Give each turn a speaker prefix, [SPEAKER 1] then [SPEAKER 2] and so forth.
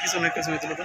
[SPEAKER 1] কিছু না কিছু তুলো তো